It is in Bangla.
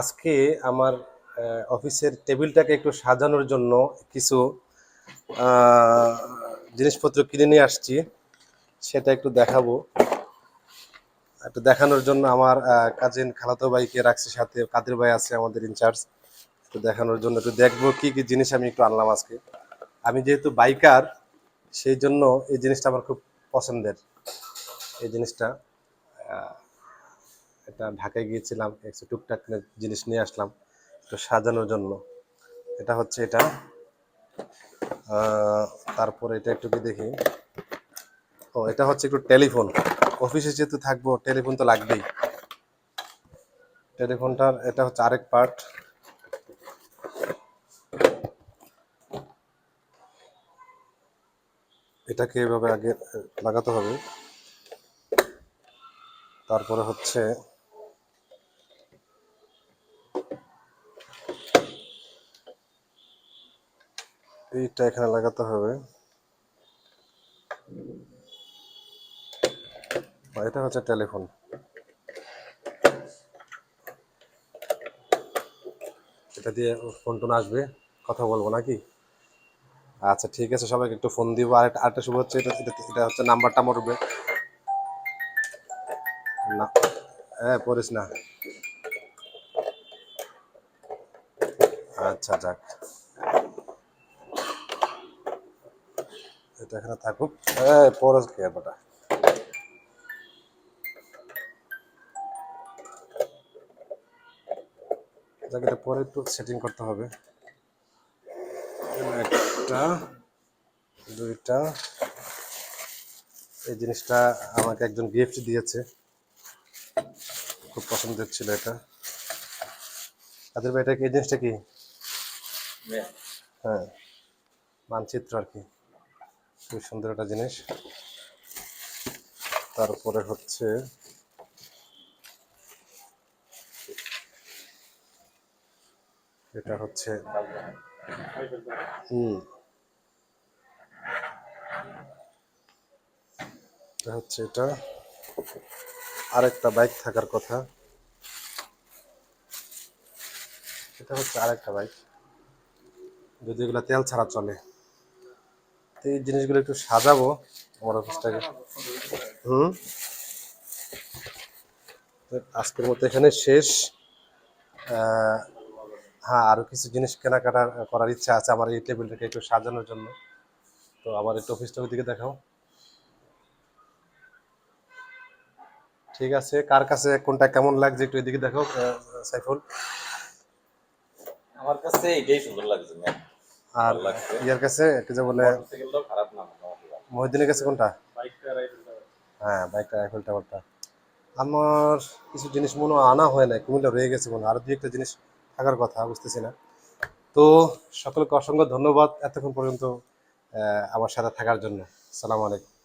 আজকে আমার অফিসের টেবিলটাকে একটু সাজানোর জন্য কিছু জিনিসপত্র কিনে নিয়ে আসছি। সেটা একটু দেখাবো। একটু দেখানোর জন্য আমার কাজিন খালাতো ভাইকে রাখছি সাথে। কাদের ভাই আছে আমাদের ইনচার্জ একটু দেখানোর জন্য একটু দেখব কি কি জিনিস আমি একটু আনলাম আজকে। আমি যেহেতু বাইকার সেই জন্য এই জিনিসটা আমার খুব পছন্দের। এই জিনিসটা এটা ঢাকায় গিয়েছিলাম, একটু টুকটাক জিনিস নিয়ে আসলাম, একটু সাজানোর জন্য। এটা হচ্ছে এটা। তারপরে এটা একটু কি দেখি? ও, এটা হচ্ছে একটু টেলিফোন। অফিসে যেহেতু থাকব, টেলিফোন তো লাগবেই। টেলিফোনটার, এটা হচ্ছে আরেক পার্ট। এটাকে এভাবে আগে লাগাতে হবে। তারপরে হচ্ছে এইটা এখানে লাগাতে হবে। এটা হচ্ছে টেলিফোন। এটা দিয়ে ফোন টোন আসবে, কথা বলব নাকি? আচ্ছা ঠিক আছে, সবাইকে একটু ফোন দিব। আর আরেকটা শুভ হচ্ছে, এটা হচ্ছে নাম্বারটা মরবে না হ্যাঁ পড়িস না। আচ্ছা যাক। এটা এখানে থাকুক। হ্যাঁ পরে কে বেটা যাক এটা পরে একটু সেটিং করতে হবে। একটা দুইটা এই জিনিসটা আমাকে একজন গিফট দিয়েছে। খুব পছন্দের ছিল এটা। তাদের ভাই এটা কি এই জিনিসটা কি? হ্যাঁ মানচিত্র আর কি। খুব সুন্দর একটা জিনিস। তারপরে হচ্ছে এটা হচ্ছে হুম। এটা হচ্ছে এটা। আরেকটা বাইক থাকার কথা। এটা হচ্ছে আরেকটা বাইক। যদি এগুলো তেল ছাড়া চলে। এই জিনিসগুলো একটু সাজাবো আমার অফিসটাকে হুম? আজকের মতো এখানে শেষ। হ্যাঁ আরও কিছু জিনিস কেনাকাটা করার ইচ্ছা আছে আমার এই টেবিলটাকে একটু সাজানোর জন্য। তো আমার একটু অফিসটা ওইদিকে দেখাও। ঠিক আছে, কার কাছে, কোনটা কেমন লাগছে একটু এদিকে দেখো সাইফুল। আমার কাছে এটাই সুন্দর লাগছে আর ইয়ার কাছে একটা যে বলে। মহিদিনের কাছে কোনটা? হ্যাঁ বাইকটা আইফেল টাওয়ারটা আমার কিছু জিনিস মনে আনা হয় না কুমিল্লা রয়ে গেছে মনে আর আরও দুই একটা জিনিস থাকার কথা বুঝতেছি না। তো সকলকে অসংখ্য ধন্যবাদ এতক্ষণ পর্যন্ত আমার সাথে থাকার জন্য। সালাম আলাইকুম।